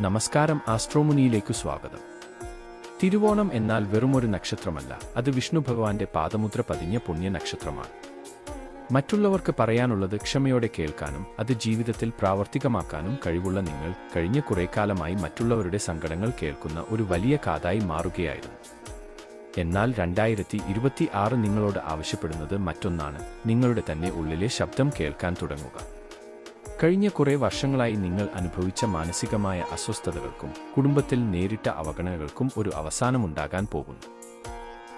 നമസ്കാരം ആസ്ട്രോമുനിയിലേക്കു സ്വാഗതം. തിരുവോണം എന്നാൽ വെറുമൊരു നക്ഷത്രമല്ല അത് വിഷ്ണു ഭഗവാന്റെ പാദമുദ്ര പതിഞ്ഞ പുണ്യ നക്ഷത്രമാണ്. മറ്റുള്ളവർക്ക് പറയാനുള്ളത് ക്ഷമയോടെ കേൾക്കാനും അത് ജീവിതത്തിൽ പ്രാവർത്തികമാക്കാനും കഴിവുള്ള നിങ്ങൾ കഴിഞ്ഞ കുറേ കാലമായി മറ്റുള്ളവരുടെ സങ്കടങ്ങൾ കേൾക്കുന്ന ഒരു വലിയ കാതായി മാറുകയായിരുന്നു. എന്നാൽ രണ്ടായിരത്തി ഇരുപത്തി ആറ് നിങ്ങളോട് ആവശ്യപ്പെടുന്നത് മറ്റൊന്നാണ് നിങ്ങളുടെ തന്നെ ഉള്ളിലെ ശബ്ദം കേൾക്കാൻ തുടങ്ങുക. കഴിഞ്ഞ കുറേ വർഷങ്ങളായി നിങ്ങൾ അനുഭവിച്ച മാനസികമായ അസ്വസ്ഥതകൾക്കും കുടുംബത്തിൽ നേരിട്ട അവഗണനകൾക്കും ഒരു അവസാനമുണ്ടാകാൻ പോകുന്നു.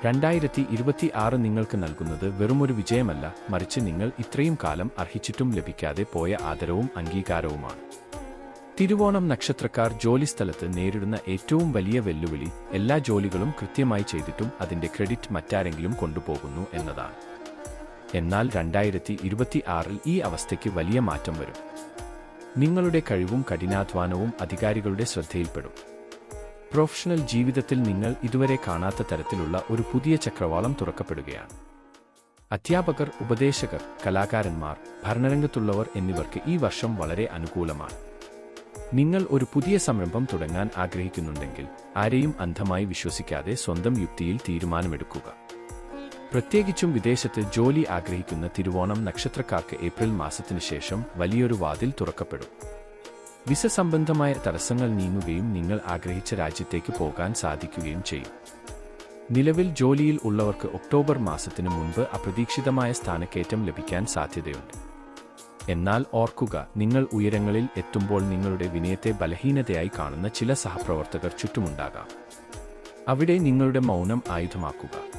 രണ്ടായിരത്തി ഇരുപത്തി ആറ് നിങ്ങൾക്ക് നൽകുന്നത് വെറുമൊരു വിജയമല്ല മറിച്ച് നിങ്ങൾ ഇത്രയും കാലം അർഹിച്ചിട്ടും ലഭിക്കാതെ പോയ ആദരവും അംഗീകാരവുമാണ്. തിരുവോണം നക്ഷത്രക്കാർ ജോലിസ്ഥലത്ത് നേരിടുന്ന ഏറ്റവും വലിയ വെല്ലുവിളി എല്ലാ ജോലികളും കൃത്യമായി ചെയ്തിട്ടും അതിന്റെ ക്രെഡിറ്റ് മറ്റാരെങ്കിലും കൊണ്ടുപോകുന്നു എന്നതാണ്. എന്നാൽ രണ്ടായിരത്തി ഇരുപത്തി ആറിൽ ഈ അവസ്ഥയ്ക്ക് വലിയ മാറ്റം വരും. നിങ്ങളുടെ കഴിവും കഠിനാധ്വാനവും അധികാരികളുടെ ശ്രദ്ധയിൽപ്പെടും. പ്രൊഫഷണൽ ജീവിതത്തിൽ നിങ്ങൾ ഇതുവരെ കാണാത്ത തരത്തിലുള്ള ഒരു പുതിയ ചക്രവാളം തുറക്കപ്പെടുകയാണ്. അധ്യാപകർ ഉപദേശകർ കലാകാരന്മാർ ഭരണരംഗത്തുള്ളവർ എന്നിവർക്ക് ഈ വർഷം വളരെ അനുകൂലമാണ്. നിങ്ങൾ ഒരു പുതിയ സംരംഭം തുടങ്ങാൻ ആഗ്രഹിക്കുന്നുണ്ടെങ്കിൽ ആരെയും അന്ധമായി വിശ്വസിക്കാതെ സ്വന്തം യുക്തിയിൽ തീരുമാനമെടുക്കുക. പ്രത്യേകിച്ചും വിദേശത്ത് ജോലി ആഗ്രഹിക്കുന്ന തിരുവോണം നക്ഷത്രക്കാർക്ക് ഏപ്രിൽ മാസത്തിനു ശേഷം വലിയൊരു വാതിൽ തുറക്കപ്പെടും. വിസ സംബന്ധമായ തടസ്സങ്ങൾ നീങ്ങുകയും നിങ്ങൾ ആഗ്രഹിച്ച രാജ്യത്തേക്ക് പോകാൻ സാധിക്കുകയും ചെയ്യും. നിലവിൽ ജോലിയിൽ ഉള്ളവർക്ക് ഒക്ടോബർ മാസത്തിനു മുൻപ് അപ്രതീക്ഷിതമായ സ്ഥാനക്കയറ്റം ലഭിക്കാൻ സാധ്യതയുണ്ട്. എന്നാൽ ഓർക്കുക നിങ്ങൾ ഉയരങ്ങളിൽ എത്തുമ്പോൾ നിങ്ങളുടെ വിനയത്തെ ബലഹീനതയായി കാണുന്ന ചില സഹപ്രവർത്തകർ ചുറ്റുമുണ്ടാകാം. അവിടെ നിങ്ങളുടെ മൗനം ആയുധമാക്കുക.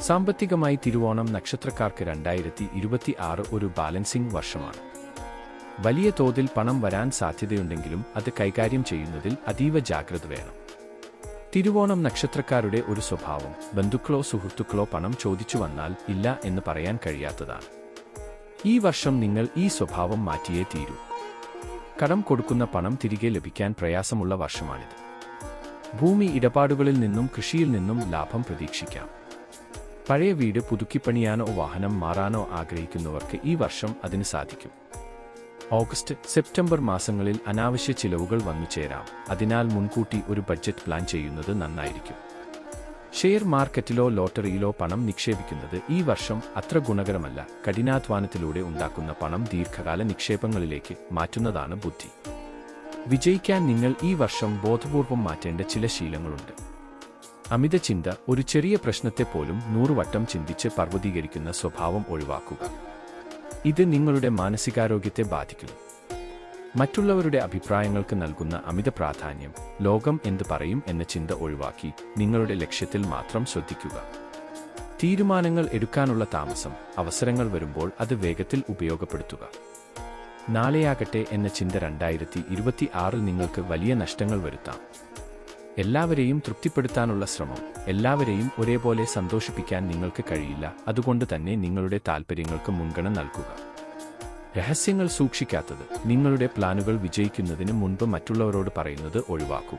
സാമ്പത്തികമായി തിരുവോണം നക്ഷത്രക്കാർക്ക് രണ്ടായിരത്തി ഇരുപത്തി ആറ് ഒരു ബാലൻസിംഗ് വർഷമാണ്. വലിയ തോതിൽ പണം വരാൻ സാധ്യതയുണ്ടെങ്കിലും അത് കൈകാര്യം ചെയ്യുന്നതിൽ അതീവ ജാഗ്രത വേണം. തിരുവോണം നക്ഷത്രക്കാരുടെ ഒരു സ്വഭാവം ബന്ധുക്കളോ സുഹൃത്തുക്കളോ പണം ചോദിച്ചു വന്നാൽ ഇല്ല എന്ന് പറയാൻ കഴിയാത്തതാണ്. ഈ വർഷം നിങ്ങൾ ഈ സ്വഭാവം മാറ്റിയേ തീരൂ. കടം കൊടുക്കുന്ന പണം തിരികെ ലഭിക്കാൻ പ്രയാസമുള്ള വർഷമാണിത്. ഭൂമി ഇടപാടുകളിൽ നിന്നും കൃഷിയിൽ നിന്നും ലാഭം പ്രതീക്ഷിക്കാം. പഴയ വീട് പുതുക്കിപ്പണിയാനോ വാഹനം മാറാനോ ആഗ്രഹിക്കുന്നവർക്ക് ഈ വർഷം അതിന് സാധിക്കും. ഓഗസ്റ്റ് സെപ്റ്റംബർ മാസങ്ങളിൽ അനാവശ്യ ചിലവുകൾ വന്നു ചേരാം. അതിനാൽ മുൻകൂട്ടി ഒരു ബഡ്ജറ്റ് പ്ലാൻ ചെയ്യുന്നത് നന്നായിരിക്കും. ഷെയർ മാർക്കറ്റിലോ ലോട്ടറിയിലോ പണം നിക്ഷേപിക്കുന്നത് ഈ വർഷം അത്ര ഗുണകരമല്ല. കഠിനാധ്വാനത്തിലൂടെ ഉണ്ടാക്കുന്ന പണം ദീർഘകാല നിക്ഷേപങ്ങളിലേക്ക് മാറ്റുന്നതാണ് ബുദ്ധി. വിജയിക്കാൻ നിങ്ങൾ ഈ വർഷം ബോധപൂർവം മാറ്റേണ്ട ചില ശീലങ്ങളുണ്ട്. അമിത ചിന്ത ഒരു ചെറിയ പ്രശ്നത്തെ പോലും നൂറുവട്ടം ചിന്തിച്ച് പർവതീകരിക്കുന്ന സ്വഭാവം ഒഴിവാക്കുക. ഇത് നിങ്ങളുടെ മാനസികാരോഗ്യത്തെ ബാധിക്കുന്നു മറ്റുള്ളവരുടെ അഭിപ്രായങ്ങൾക്ക് നൽകുന്ന അമിത പ്രാധാന്യം ലോകം എന്ത് പറയും എന്ന ചിന്ത ഒഴിവാക്കി നിങ്ങളുടെ ലക്ഷ്യത്തിൽ മാത്രം ശ്രദ്ധിക്കുക. തീരുമാനങ്ങൾ എടുക്കാനുള്ള താമസം അവസരങ്ങൾ വരുമ്പോൾ അത് വേഗത്തിൽ ഉപയോഗപ്പെടുത്തുക. നാളെയാകട്ടെ എന്ന ചിന്ത രണ്ടായിരത്തി ഇരുപത്തി ആറിൽ നിങ്ങൾക്ക് വലിയ നഷ്ടങ്ങൾ വരുത്താം. എല്ലാവരെയും തൃപ്തിപ്പെടുത്താനുള്ള ശ്രമം എല്ലാവരെയും ഒരേപോലെ സന്തോഷിപ്പിക്കാൻ നിങ്ങൾക്ക് കഴിയില്ല. അതുകൊണ്ട് തന്നെ നിങ്ങളുടെ താൽപ്പര്യങ്ങൾക്ക് മുൻഗണന നൽകുക. രഹസ്യങ്ങൾ സൂക്ഷിക്കാത്തത് നിങ്ങളുടെ പ്ലാനുകൾ വിജയിക്കുന്നതിന് മുൻപ് മറ്റുള്ളവരോട് പറയുന്നത് ഒഴിവാക്കുക.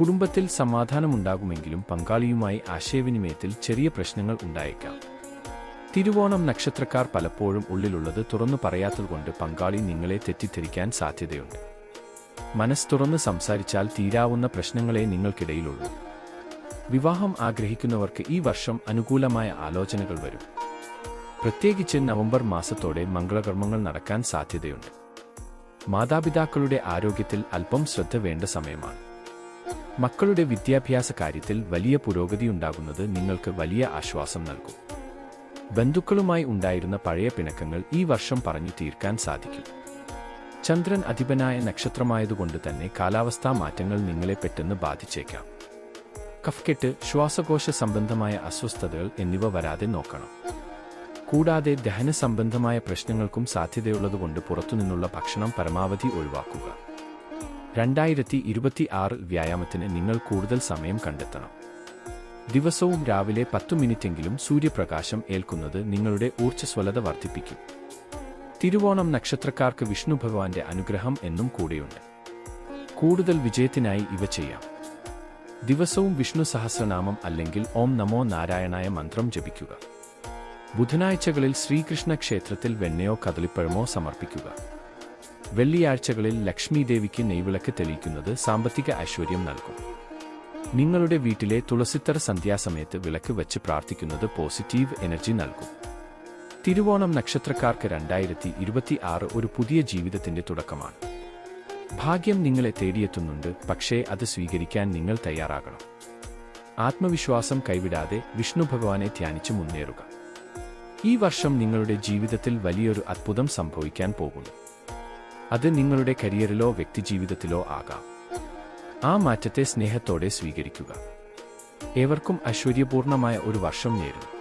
കുടുംബത്തിൽ സമാധാനമുണ്ടാകുമെങ്കിലും പങ്കാളിയുമായി ആശയവിനിമയത്തിൽ ചെറിയ പ്രശ്നങ്ങൾ ഉണ്ടായേക്കാം. തിരുവോണം നക്ഷത്രക്കാർ പലപ്പോഴും ഉള്ളിലുള്ളത് തുറന്നു പറയാത്തതുകൊണ്ട് പങ്കാളി നിങ്ങളെ തെറ്റിദ്ധരിക്കാൻ സാധ്യതയുണ്ട്. മനസ്സ് തുറന്ന് സംസാരിച്ചാൽ തീരാവുന്ന പ്രശ്നങ്ങളെ നിങ്ങൾക്കിടയിലുള്ളൂ. വിവാഹം ആഗ്രഹിക്കുന്നവർക്ക് ഈ വർഷം അനുകൂലമായ ആലോചനകൾ വരും. പ്രത്യേകിച്ച് നവംബർ മാസത്തോടെ മംഗളകർമ്മങ്ങൾ നടക്കാൻ സാധ്യതയുണ്ട്. മാതാപിതാക്കളുടെ ആരോഗ്യത്തിൽ അല്പം ശ്രദ്ധ വേണ്ട സമയമാണ്. മക്കളുടെ വിദ്യാഭ്യാസ കാര്യത്തിൽ വലിയ പുരോഗതി ഉണ്ടാകുന്നത് നിങ്ങൾക്ക് വലിയ ആശ്വാസം നൽകും. ബന്ധുക്കളുമായി ഉണ്ടായിരുന്ന പഴയ പിണക്കങ്ങൾ ഈ വർഷം പറഞ്ഞു തീർക്കാൻ സാധിക്കും. ചന്ദ്രൻ അധിപനായ നക്ഷത്രമായതുകൊണ്ട് തന്നെ കാലാവസ്ഥാ മാറ്റങ്ങൾ നിങ്ങളെ പെട്ടെന്ന് ബാധിച്ചേക്കാം. കഫ്കെട്ട് ശ്വാസകോശ സംബന്ധമായ അസ്വസ്ഥതകൾ എന്നിവ വരാതെ നോക്കണം. കൂടാതെ ദഹന സംബന്ധമായ പ്രശ്നങ്ങൾക്കും സാധ്യതയുള്ളതുകൊണ്ട് പുറത്തുനിന്നുള്ള ഭക്ഷണം പരമാവധി ഒഴിവാക്കുക. രണ്ടായിരത്തി ഇരുപത്തി ആറ് വ്യായാമത്തിന് നിങ്ങൾ കൂടുതൽ സമയം കണ്ടെത്തണം. ദിവസവും രാവിലെ പത്തു മിനിറ്റെങ്കിലും സൂര്യപ്രകാശം ഏൽക്കുന്നത് നിങ്ങളുടെ ഊർജസ്വലത വർദ്ധിപ്പിക്കും. തിരുവോണം നക്ഷത്രക്കാർക്ക് വിഷ്ണു ഭഗവാന്റെ അനുഗ്രഹം എന്നും കൂടെയുണ്ട്. കൂടുതൽ വിജയത്തിനായി ഇവ ചെയ്യാം. ദിവസവും വിഷ്ണു സഹസ്രനാമം അല്ലെങ്കിൽ ഓം നമോ നാരായണായ മന്ത്രം ജപിക്കുക. ബുധനാഴ്ചകളിൽ ശ്രീകൃഷ്ണ ക്ഷേത്രത്തിൽ വെണ്ണയോ കദളിപ്പഴമോ സമർപ്പിക്കുക. വെള്ളിയാഴ്ചകളിൽ ലക്ഷ്മി ദേവിക്ക് നെയ്വിളക്ക് തെളിയിക്കുന്നത് സാമ്പത്തിക ഐശ്വര്യം നൽകും. നിങ്ങളുടെ വീട്ടിലെ തുളസിത്തറ സന്ധ്യാസമയത്ത് വിളക്ക് വെച്ച് പ്രാർത്ഥിക്കുന്നത് പോസിറ്റീവ് എനർജി നൽകും. തിരുവോണം നക്ഷത്രക്കാർക്ക് രണ്ടായിരത്തി ഇരുപത്തി ആറ് ഒരു പുതിയ ജീവിതത്തിന്റെ തുടക്കമാണ്. ഭാഗ്യം നിങ്ങളെ തേടിയെത്തുന്നുണ്ട് പക്ഷേ അത് സ്വീകരിക്കാൻ നിങ്ങൾ തയ്യാറാകണം. ആത്മവിശ്വാസം കൈവിടാതെ വിഷ്ണു ഭഗവാനെ ധ്യാനിച്ച് മുന്നേറുക. ഈ വർഷം നിങ്ങളുടെ ജീവിതത്തിൽ വലിയൊരു അത്ഭുതം സംഭവിക്കാൻ പോകുന്നു. അത് നിങ്ങളുടെ കരിയറിലോ വ്യക്തിജീവിതത്തിലോ ആകാം. ആ മാറ്റത്തെ സ്നേഹത്തോടെ സ്വീകരിക്കുക. ഏവർക്കും ഐശ്വര്യപൂർണമായ ഒരു വർഷം നേരുന്നു.